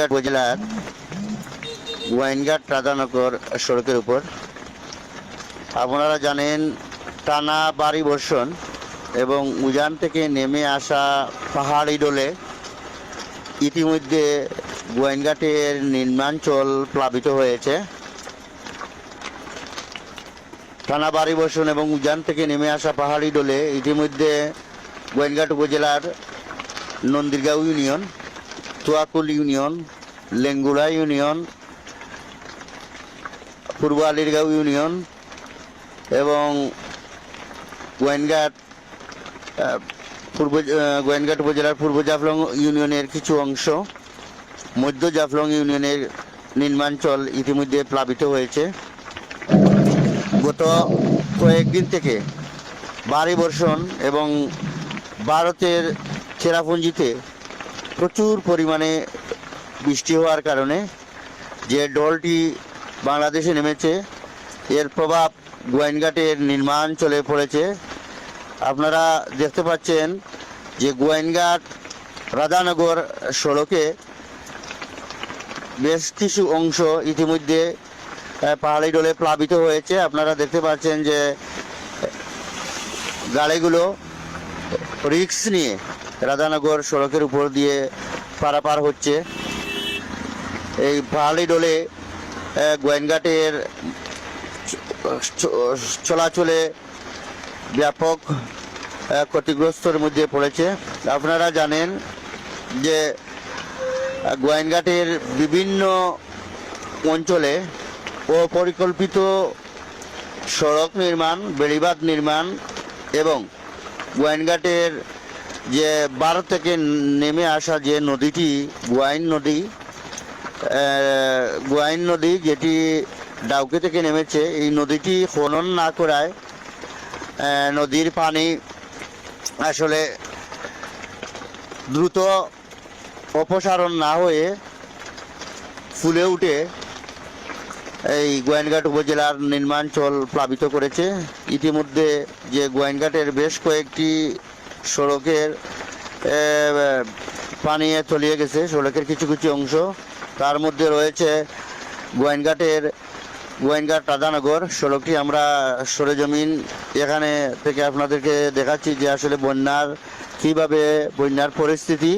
গোয়াইনঘাট উপজেলার গোয়াইনঘাট রাধানগর সড়কের উপর। আপনারা জানেন, টানা বাড়ি বর্ষণ এবং উজান থেকে নেমে আসা পাহাড়ি ডোলে ইতিমধ্যে গোয়াইনঘাটের নির্মাঞ্চল প্লাবিত হয়েছে। টানা বাড়ি বর্ষণ এবং উজান থেকে নেমে আসা পাহাড়ি ডোলে ইতিমধ্যে গোয়েনঘাট উপজেলার Nandirgaon union Toakul union, Lengura union, পূর্ব আলিরগাঁও ইউনিয়ন এবং গোয়েনঘাট পূর্ব গোয়েনঘাট উপজেলার পূর্ব জাফলং ইউনিয়নের কিছু অংশ, মধ্য জাফলং ইউনিয়নের নির্মাঞ্চল ইতিমধ্যে প্লাবিত হয়েছে। গত কয়েকদিন থেকে ভারী বর্ষণ এবং ভারতের চেরাপুঞ্জিতে প্রচুর পরিমাণে বৃষ্টি হওয়ার কারণে যে ডলটি বাংলাদেশে নেমেছে, এর প্রভাব গোয়াইনঘাটের নির্মাণ চলে পড়েছে। আপনারা দেখতে পাচ্ছেন যে গোয়াইনঘাট রাধানগর সড়কে বেশ কিছু অংশ ইতিমধ্যে পাহাড়ি ডলে প্লাবিত হয়েছে। আপনারা দেখতে পাচ্ছেন যে গাড়িগুলো রিক্স নিয়ে রাধানগর সড়কের উপর দিয়ে পারাপার হচ্ছে। এই পাহাড়ি ডোলে গোয়েনঘাটের চলাচলে ব্যাপক ক্ষতিগ্রস্তর মধ্যে পড়েছে। আপনারা জানেন যে গোয়েনঘাটের বিভিন্ন অঞ্চলে অপরিকল্পিত সড়ক নির্মাণ, বেড়িবাঁধ নির্মাণ এবং গোয়াইনঘাটের যে ভারত থেকে নেমে আসা যে নদীটি, গোয়াইন নদী গোয়াইন নদী যেটি ডাউকে থেকে নেমেছে, এই নদীটি খনন না করায় নদীর পানি আসলে দ্রুত অপসারণ না হয়ে ফুলে উঠে এই গোয়াইনঘাট উপজেলার নির্মাঞ্চল প্লাবিত করেছে। ইতিমধ্যে যে গোয়াইনঘাটের বেশ কয়েকটি সড়কের পানি তলিয়ে গেছে সড়কের কিছু কিছু অংশ। তার মধ্যে রয়েছে গোয়াইনঘাটের গোয়াইনঘাট রাধানগর। সড়কটি আমরা সরেজমিন এখানে থেকে আপনাদেরকে দেখাচ্ছি যে আসলে বন্যার, কীভাবে বন্যার পরিস্থিতি।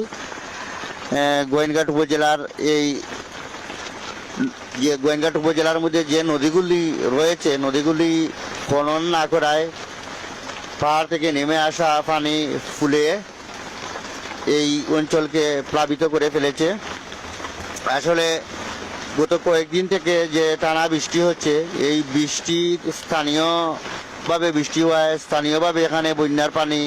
গোয়েনঘাট উপজেলার এই, যে গোয়েনঘাট উপজেলার মধ্যে যে নদীগুলি রয়েছে, নদীগুলি খনন না করায় পাহাড় থেকে নেমে আসা পানি ফুলে এই অঞ্চলকে প্লাবিত করে ফেলেছে। আসলে গত কয়েকদিন থেকে যে টানা বৃষ্টি হচ্ছে, এই বৃষ্টি স্থানীয়ভাবে বৃষ্টি হওয়ায় স্থানীয়ভাবে এখানে বন্যার পানি